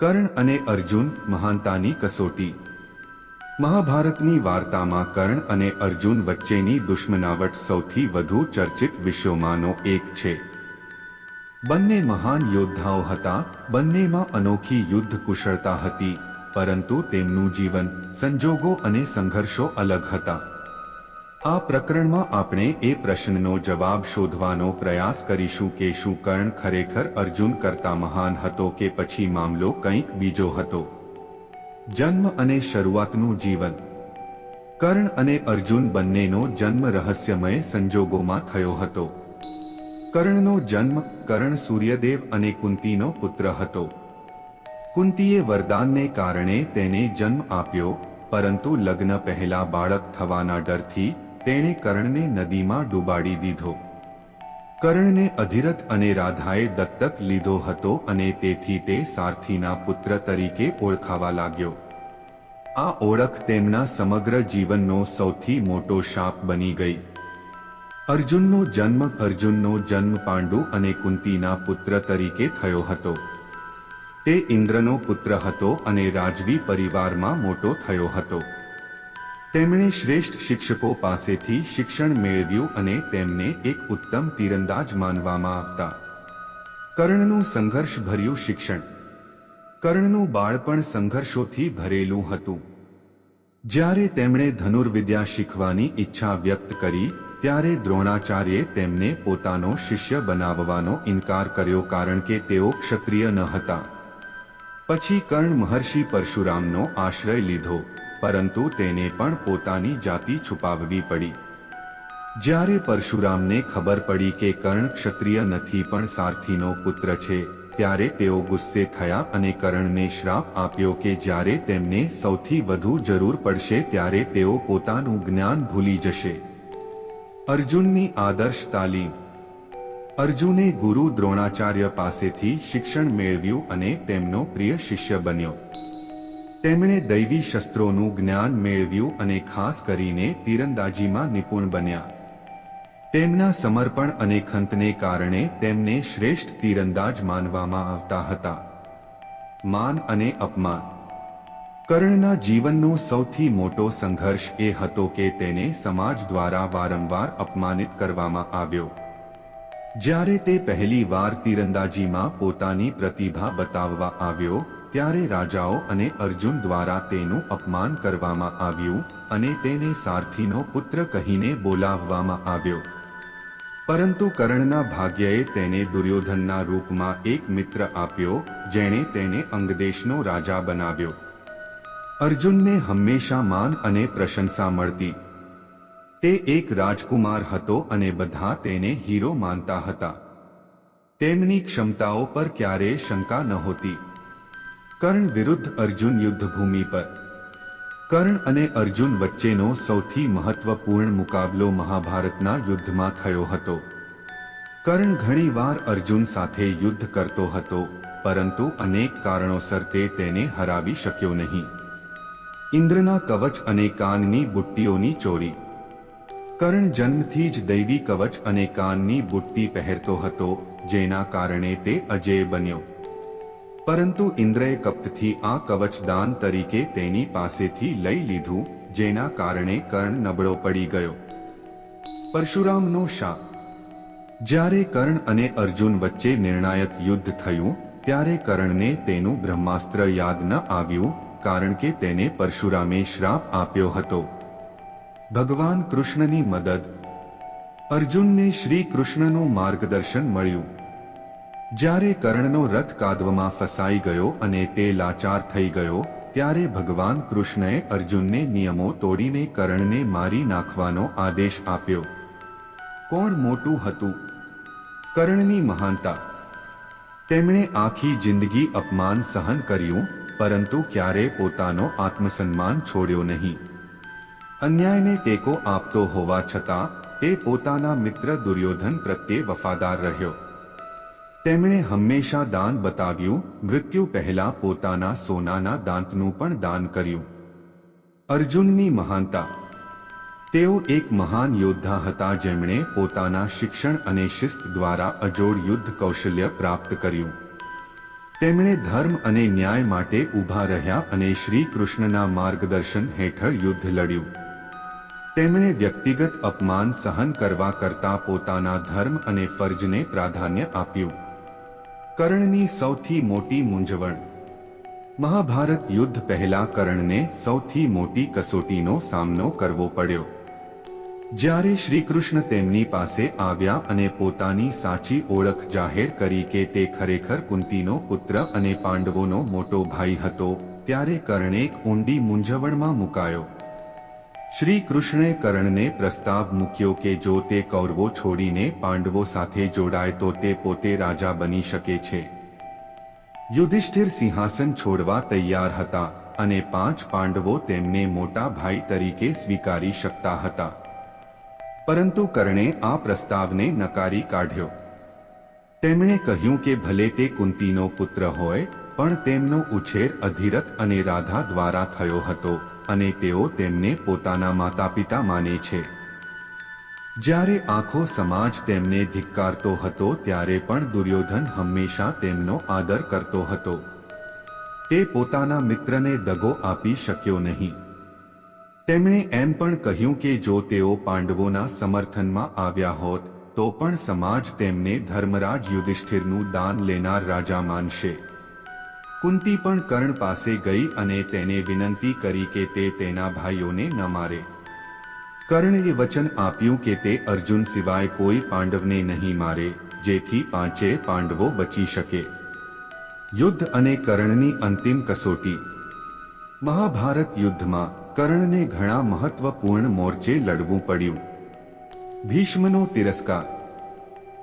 કર્ણ અને અર્જુન મહાનતાની કસોટી. મહાભારતની વાર્તામાં કર્ણ અને અર્જુન વચ્ચેની દુશ્મનાવટ સૌથી વધુ ચર્ચિત વિષયોમાંનો એક છે. બંને મહાન યોદ્ધાઓ હતા, બંનેમાં અનોખી યુદ્ધ કુશળતા હતી, પરંતુ તેમનું જીવન સંજોગો અને સંઘર્ષો અલગ હતા. આ પ્રકરણમાં આપણે એ પ્રશ્નનો જવાબ શોધવાનો પ્રયાસ કરીશું કે શું કર્ણ ખરેખર અર્જુન કરતા મહાન હતો કે પછી મામલો કંઈક બીજો હતો? જન્મ અને શરૂઆતનું જીવન. કર્ણ અને અર્જુન બંનેનો જન્મ રહસ્યમય સંજોગોમાં થયો હતો. કર્ણનો જન્મ કર્ણ સૂર્યદેવ અને કુંતીનો પુત્ર હતો. કુંતીએ વરદાનને કારણે તેને જન્મ આપ્યો, પરંતુ લગ્ન પહેલા બાળક થવાના ડરથી તેણે કર્ણને નદીમાં ડૂબાડી દીધો. કર્ણને અધિરથ અને રાધાએ દત્તક લીધો હતો અને તેથી તે સારથીના પુત્ર તરીકે ઓળખાવા લાગ્યો. આ ઓળખ તેમના સમગ્ર જીવનનો સૌથી મોટો શાપ બની ગઈ. અર્જુનનો જન્મ અર્જુનનો જન્મ પાંડુ અને કુંતીના પુત્ર તરીકે થયો હતો. તે ઇન્દ્રનો પુત્ર હતો અને રાજવી પરિવારમાં મોટો થયો હતો. તેમણે શ્રેષ્ઠ શિક્ષકો પાસેથી શિક્ષણ મેળવ્યું અને તેમને એક ઉત્તમ તીરંદાજ માનવામાં આવતા. કર્ણનું સંઘર્ષભર્યું શિક્ષણ. કર્ણનું બાળપણ સંઘર્ષોથી ભરેલું હતું. જ્યારે તેમણે ધનુર્વિદ્યા શીખવાની ઈચ્છા વ્યક્ત કરી, ત્યારે દ્રોણાચાર્યે તેમને પોતાનો શિષ્ય બનાવવાનો ઇનકાર કર્યો કારણ કે તેઓ ક્ષત્રિય ન હતા. પછી કર્ણ મહર્ષિ પરશુરામનો આશ્રય લીધો. પરંતુ તેને પણ પોતાની જાતિ છુપાવવી પડી. જ્યારે પરશુરામને ખબર પડી કે કર્ણ ક્ષત્રિય નથી પણ સારથીનો પુત્ર છે, ત્યારે તેઓ ગુસ્સે થયા અને કર્ણને શ્રાપ આપ્યો કે જ્યારે તેમને સૌથી વધુ જરૂર પડશે ત્યારે તેઓ પોતાનું જ્ઞાન ભૂલી જશે. અર્જુનની આદર્શ તાલીમ. અર્જુને ગુરુ દ્રોણાચાર્ય પાસેથી શિક્ષણ મેળવ્યું અને તેમનો પ્રિય શિષ્ય બન્યો. તેમણે દૈવી શસ્ત્રોનું જ્ઞાન મેળવ્યું અને ખાસ કરીને તીરંદાજીમાં નિપુણ બન્યા. તેમના સમર્પણ અને ખંતને કારણે તેમને શ્રેષ્ઠ તીરંદાજ માનવામાં આવતા હતા. માન અને અપમાન. કર્ણના જીવનનો સૌથી મોટો સંઘર્ષ એ હતો કે તેને સમાજ દ્વારા વારંવાર અપમાનિત કરવામાં આવ્યો. જ્યારે તે પહેલી વાર તીરંદાજીમાં પોતાની પ્રતિભા બતાવવા આવ્યો ત્યારે રાજાઓ અને અર્જુન દ્વારા તેનું અપમાન કરવામાં આવ્યું અને તેને સારથીનો પુત્ર કહીને બોલાવવામાં આવ્યો. પરંતુ કર્ણના ભાગ્યએ તેને દુર્યોધનના રૂપમાં એક મિત્ર આપ્યો, જેણે તેને અંગદેશનો રાજા બનાવ્યો. અર્જુનને હંમેશા માન અને પ્રશંસા મળતી. તે એક રાજકુમાર હતો અને બધા તેને હીરો માનતા હતા. તેમની ક્ષમતાઓ પર ક્યારેય શંકા નહોતી. કર્ણ વિરુદ્ધ અર્જુન યુદ્ધભૂમિ પર. કર્ણ અને અર્જુન વચ્ચેનો સૌથી મહત્વપૂર્ણ મુકાબલો મહાભારતના યુદ્ધમાં થયો હતો. કર્ણ ઘણીવાર અર્જુન સાથે યુદ્ધ કરતો હતો, પરંતુ અનેક કારણોસર તે તેને હરાવી શક્યો નહીં. ઇન્દ્રના કવચ અને કાનની બુટ્ટીઓની ચોરી. કર્ણ જન્મથી જ દૈવી કવચ અને કાનની બુટ્ટી પહેરતો હતો, જેના કારણે તે અજેય બન્યો. પરંતુ ઇન્દ્રએ કપથી આ કવચ દાન તરીકે તેની પાસેથી લઈ લીધું, જેના કારણે કર્ણ નબળો પડી ગયો. પરશુરામનો શાપ. જ્યારે કર્ણ અને અર્જુન વચ્ચે નિર્ણાયક યુદ્ધ થયું, ત્યારે કર્ણને તેનું બ્રહ્માસ્ત્ર યાદ ન આવ્યું, કારણ કે તેને પરશુરામે શ્રાપ આપ્યો હતો. ભગવાન કૃષ્ણની મદદ. અર્જુનને શ્રી કૃષ્ણનું માર્ગદર્શન મળ્યું. જ્યારે કર્ણનો રથ કાદવમાં ફસાઈ ગયો અને તે લાચાર થઈ ગયો, ત્યારે ભગવાન કૃષ્ણએ અર્જુનને નિયમો તોડીને કર્ણને મારી નાખવાનો આદેશ આપ્યો. કોણ મોટું હતું? કર્ણની મહાનતા. તેમણે આખી જિંદગી અપમાન સહન કર્યું, પરંતુ ક્યારે પોતાનો આત્મસન્માન છોડ્યો નહીં. અન્યાયને ટેકો આપતો હોવા છતાં, તે પોતાના મિત્ર દુર્યોધન પ્રત્યે વફાદાર રહ્યો. તેમણે હંમેશા દાન બતાવ્યું, મૃત્યુ પહેલા પોતાના સોનાના દાંતનું પણ દાન કર્યું. અર્જુનની મહાનતા. તેઓ એક મહાન યોદ્ધા હતા જેમણે પોતાના શિક્ષણ અને શિસ્ત દ્વારા અજોડ યુદ્ધ કૌશલ્ય પ્રાપ્ત કર્યું. તેમણે ધર્મ અને ન્યાય માટે ઊભા રહ્યા અને શ્રી કૃષ્ણના માર્ગદર્શન હેઠળ યુદ્ધ લડ્યું. તેમણે વ્યક્તિગત અપમાન સહન કરવા કરતા પોતાના ધર્મ અને ફરજને પ્રાધાન્ય આપ્યું. કર્ણની સૌથી મોટી મૂંઝવણ. મહાભારત યુદ્ધ પહેલા કર્ણને સૌથી મોટી કસોટીનો સામનો કરવો પડ્યો. જ્યારે શ્રીકૃષ્ણ તેમની પાસે આવ્યા અને પોતાની સાચી ઓળખ જાહેર કરી કે તે ખરેખર કુંતીનો પુત્ર અને પાંડવોનો મોટો ભાઈ હતો, ત્યારે કર્ણ ઊંડી મૂંઝવણમાં મુકાયો. શ્રી કૃષ્ણે કર્ણને પ્રસ્તાવ મૂક્યો કે જો તે કૌરવો છોડીને પાંડવો સાથે જોડાય તો તે પોતે રાજા બની શકે છે. યુધિષ્ઠિર સિંહાસન છોડવા તૈયાર હતા અને પાંચ પાંડવો તેમને મોટા ભાઈ તરીકે સ્વીકારી શકતા હતા. પરંતુ કર્ણે આ પ્રસ્તાવને નકારી કાઢ્યો. તેમણે કહ્યું કે ભલે તે કુંતીનો પુત્ર હોય, પણ તેમનો ઉછેર અધિરથ અને રાધા દ્વારા થયો હતો. અને તેઓ તેમને પોતાના માતા પિતા માને છે. જ્યારે આખો સમાજ તેમને ધિક્કારતો હતો, ત્યારે પણ દુર્યોધન હંમેશા તેમનો આદર કરતો હતો. તે પોતાના મિત્રને દગો આપી શક્યો નહીં. તેમણે એમ પણ કહ્યું કે જો તેઓ પાંડવોના સમર્થનમાં આવ્યા હોત, તો પણ સમાજ તેમને ધર્મરાજ યુધિષ્ઠિરનું દાન લેનાર રાજા માનશે. કુંતી પણ કર્ણ પાસે ગઈ અને તેને વિનંતી કરી કે તે તેના ભાઈઓને ન મારે. કર્ણએ વચન આપ્યું કે તે અર્જુન સિવાય કોઈ પાંડવને નહીં મારે, જેથી પાંચે પાંડવો બચી શકે. યુદ્ધ અને કર્ણની અંતિમ કસોટી. મહાભારત યુદ્ધમાં કર્ણને ઘણા મહત્વપૂર્ણ મોરચે લડવું પડ્યું. ભીષ્મનો તિરસ્કાર.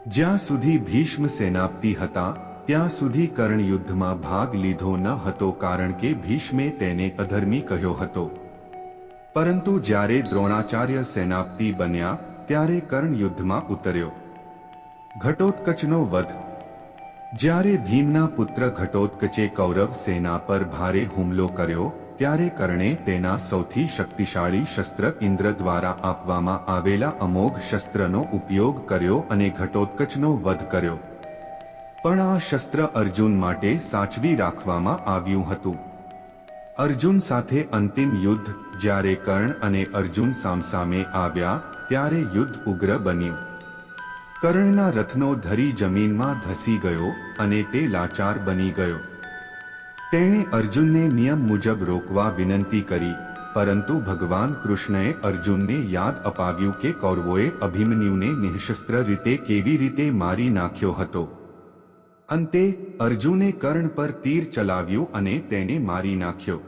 જ્યાં સુધી ભીષ્મ સેનાપતિ હતા ત્યાં સુધી કર્ણ યુદ્ધમાં ભાગ લીધો ન હતો કારણ કે ભીષ્મે તેને અધર્મી કહ્યો હતો. પરંતુ જ્યારે દ્રોણાચાર્ય સેનાપતિ બન્યા, ત્યારે કર્ણ યુદ્ધમાં ઉતર્યો. ઘટોત્કચનો વધ. જ્યારે ભીમના પુત્ર ઘટોત્કચે કૌરવ સેના પર ભારે હુમલો કર્યો, ત્યારે કર્ણે તેના સૌથી શક્તિશાળી શસ્ત્ર ઇન્દ્ર દ્વારા આપવામાં આવેલા અમોઘ શસ્ત્રનો ઉપયોગ કર્યો અને ઘટોત્કચનો વધ કર્યો. પણ આ શસ્ત્ર અર્જુન માટે સાચવી રાખવામાં આવ્યું હતું. અર્જુન સાથે અંતિમ યુદ્ધ જ્યારે કર્ણ અને અર્જુન સામસામે આવ્યા, ત્યારે યુદ્ધ ઉગ્ર બન્યું. કર્ણના રથનો ધરી જમીનમાં ધસી ગયો અને તે લાચાર બની ગયો. તેણે અર્જુનને નિયમ મુજબ રોકવા વિનંતી કરી, પરંતુ ભગવાન કૃષ્ણએ અર્જુનને યાદ અપાવ્યું કે કૌરવોએ અભિમન્યુને નિઃશસ્ત્ર રીતે કેવી રીતે મારી નાખ્યો હતો. અંતે અર્જુને કર્ણ પર તીર ચલાવ્યું અને તેને મારી નાખ્યો.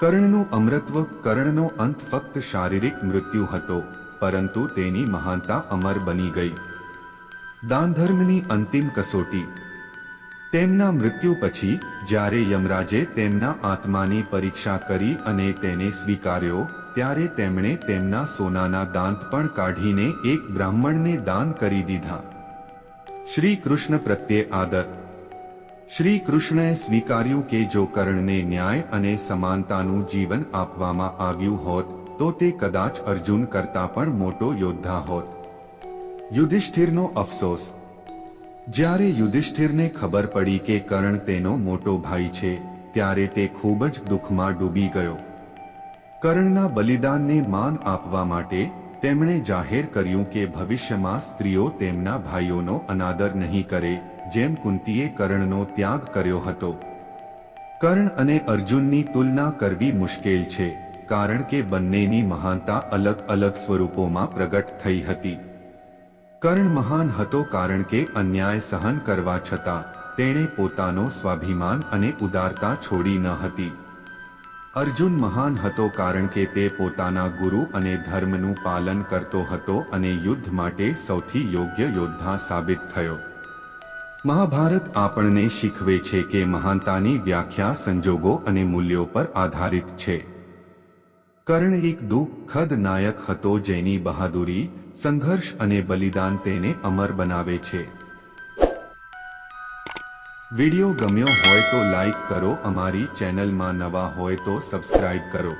કર્ણનું અમૃત્વ કર્ણનો અંત ફક્ત શારીરિક મૃત્યુ હતો, પરંતુ તેની મહાનતા અમર બની ગઈ. દાનધર્મની અંતિમ કસોટી. તેમના મૃત્યુ પછી, જ્યારે યમરાજે તેમના આત્માની પરીક્ષા કરી અને તેને સ્વીકાર્યો, ત્યારે તેમણે તેમના સોનાના દાંત પણ કાઢીને એક બ્રાહ્મણને દાન કરી દીધા. શ્રી કૃષ્ણ પ્રત્યે આદર. શ્રી કૃષ્ણએ સ્વીકાર્યું કે જો કર્ણને ન્યાય અને સમાનતાનું જીવન આપવામાં આવ્યું હોત, તો તે કદાચ અર્જુન કરતા પણ મોટો યોદ્ધા હોત. યુધિષ્ઠિરનો અફસોસ. જ્યારે યુધિષ્ઠિરને ખબર પડી કે કર્ણ તેનો મોટો ભાઈ છે, ત્યારે તે ખૂબ જ દુઃખમાં ડૂબી ગયો. કર્ણના બલિદાનને માન આપવા માટે તેમણે જાહેર કર્યું કે ભવિષ્યમાં સ્ત્રીઓ તેમના ભાઈઓનો અનાદર નહીં કરે, જેમ કુંતીએ કર્ણનો ત્યાગ કર્યો હતો. કર્ણ અને અર્જુનની તુલના કરવી મુશ્કેલ છે, કારણ કે બંનેની મહાનતા અલગ અલગ સ્વરૂપોમાં પ્રગટ થઈ હતી. કર્ણ મહાન હતો કારણ કે અન્યાય સહન કરવા છતાં, તેણે પોતાનો સ્વાભિમાન અને ઉદારતા છોડી ન હતી. અર્જુન મહાન હતો કારણ કે તે પોતાના ગુરુ અને ધર્મનું પાલન કરતો હતો અને યુદ્ધ માટે સૌથી યોગ્ય યોદ્ધા સાબિત થયો. મહાભારત આપણને શીખવે છે કે મહાનતાની વ્યાખ્યા સંજોગો અને મૂલ્યો પર આધારિત છે. કર્ણ એક દુઃખદ નાયક હતો જેની બહાદુરી, સંઘર્ષ અને બલિદાન તેને અમર બનાવે છે. વિડિયો ગમ્યો હોય તો લાઈક કરો અમારી ચેનલમાં નવા હોય તો સબસ્ક્રાઇબ કરો.